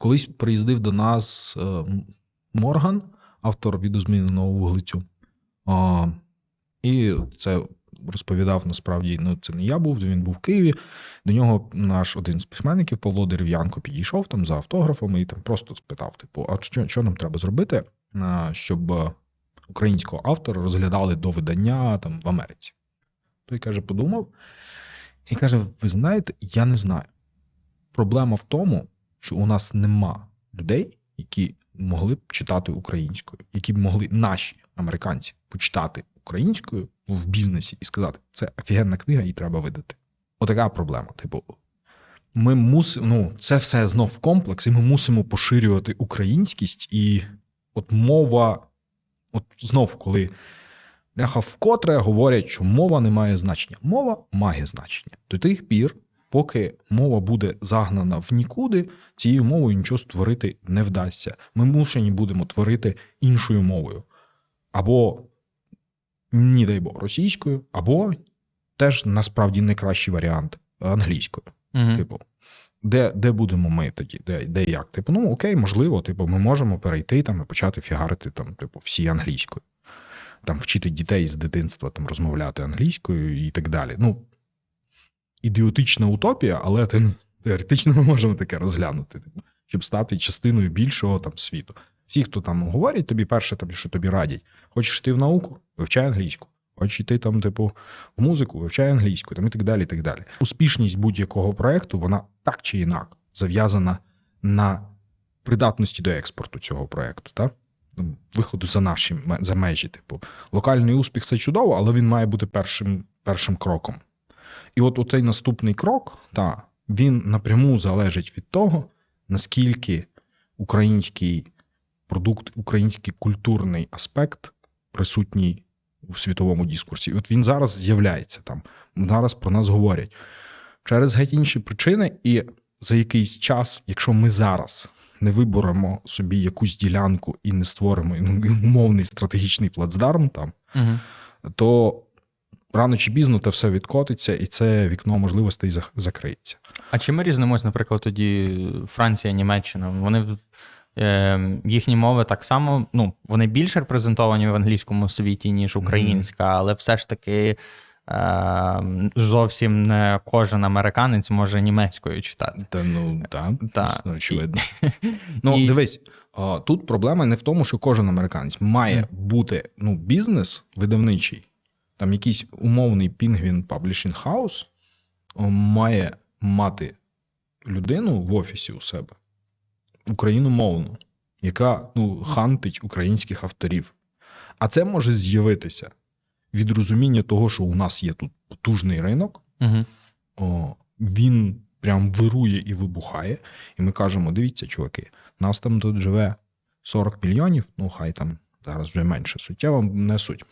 Колись приїздив до нас е, Морган, автор відозміненого вуглецю. І це розповідав насправді. Ну, це не я був, він був в Києві. До нього наш один з письменників Павло Дерев'янко підійшов там за автографами і там просто спитав: типу, а що, що нам треба зробити, щоб е, українського автора розглядали до видання там в Америці? Той каже, подумав і каже: Ви знаєте, я не знаю. Проблема в тому, що у нас нема людей, які могли б читати українською, які б могли наші американці почитати українською в бізнесі і сказати, це офігенна книга, її треба видати. Отака проблема. Типу, ми мусимо, ну, це все знов комплекс, і ми мусимо поширювати українськість, і от мова, от знов, коли вкотре говорять, що мова не має значення. Мова має значення. До тих пір, поки мова буде загнана в нікуди, цією мовою нічого створити не вдасться. Ми мушені будемо творити іншою мовою. Або, не дай Бог, російською, або теж насправді найкращий варіант англійською. Угу. Типу, де, де будемо ми тоді? Де, де як? Типу, ну окей, можливо, типу, ми можемо перейти там і почати фігарити там, типу, всі англійською. Там вчити дітей з дитинства там розмовляти англійською і так далі. Ну, ідіотична утопія, але ти, теоретично ми можемо таке розглянути, типу, щоб стати частиною більшого там світу. Всі, хто там говорять тобі, перше, тобі, що тобі радять, хочеш йти в науку, вивчай англійську. Хочеш йти там, типу, в музику, вивчай англійську, там і так далі. і так далі. Успішність будь-якого проекту, вона так чи інак зав'язана на придатності до експорту цього проекту, так? Ну, Виходу за наші за межі. Типу, локальний успіх це чудово, але він має бути першим, першим кроком. І от оцей наступний крок, та, він напряму залежить від того, наскільки український продукт, український культурний аспект присутній в світовому дискурсі. І от він зараз з'являється там. Зараз про нас говорять через геть інші причини, і за якийсь час, якщо ми зараз не виберемо собі якусь ділянку і не створимо ну, умовний стратегічний плацдарм там, Угу. то рано чи пізно те все відкотиться, і це вікно можливостей закриється. А чи ми різнимось, наприклад, тоді Франція, Німеччина? Вони е, їхні мови так само, ну, вони більш репрезентовані в англійському світі, ніж українська, але все ж таки е, зовсім не кожен американець може німецькою читати. Та ну так, Та. очевидно. Ну, І- дивись, тут проблема не в тому, що кожен американець має бути ну, бізнес видавничий, там якийсь умовний пінгвін Publishing House має мати людину в офісі у себе україномовну, яка ну, хантить українських авторів. А це може з'явитися від розуміння того, що у нас є тут потужний ринок, Угу. о, він прям вирує і вибухає. І ми кажемо: дивіться, чуваки, нас там тут живе 40 мільйонів, ну хай там зараз вже менше суттєво не суть.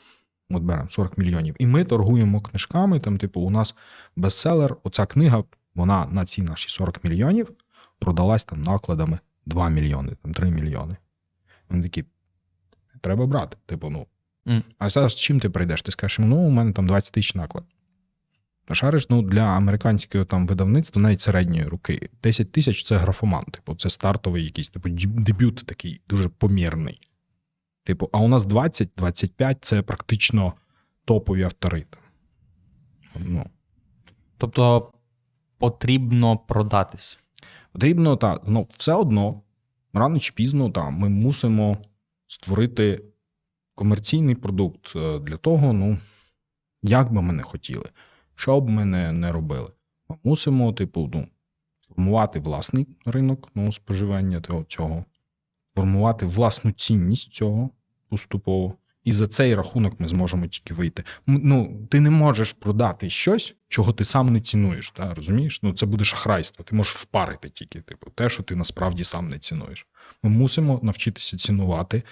От беремо 40 мільйонів. І ми торгуємо книжками. Там, типу, у нас бестселер, оця книга, вона на ці наші 40 мільйонів продалась там накладами 2 мільйони, там 3 мільйони. Вони такі, треба брати. Типу, ну. Мгм. А зараз чим ти прийдеш? Ти скажеш, ну, у мене там 20 тисяч наклад. Шариш, ну, для американського там видавництва навіть середньої руки. 10 тисяч це графоман, типу, це стартовий якийсь, типу, дебют такий, дуже помірний. Типу, а у нас 20-25 це практично топові автори. Ну, Тобто потрібно продатись. потрібно, так, ну, все одно, рано чи пізно, та, ми мусимо створити комерційний продукт е, для того, ну, як би ми не хотіли, що б ми не, не робили. Ми мусимо, типу, ну, формувати власний ринок ну, споживання цього, формувати власну цінність цього поступово. І за цей рахунок ми зможемо тільки вийти. Ну, ти не можеш продати щось, чого ти сам не цінуєш. Та, розумієш? Ну, це буде шахрайство. Ти можеш впарити тільки типу, те, що ти насправді сам не цінуєш. Ми мусимо навчитися цінувати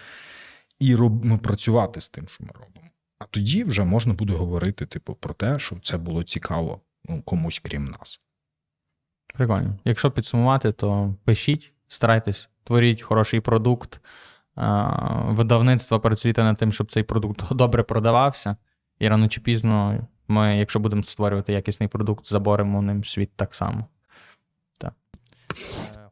і роб... ну, працювати з тим, що ми робимо. А тоді вже можна буде говорити, типу, про те, що це було цікаво ну, комусь крім нас. Прикольно. Якщо підсумувати, то пишіть, старайтесь, творіть хороший продукт. Видавництво працюйте над тим, щоб цей продукт добре продавався. І рано чи пізно ми, якщо будемо створювати якісний продукт, заборемо ним світ так само. Так. Е,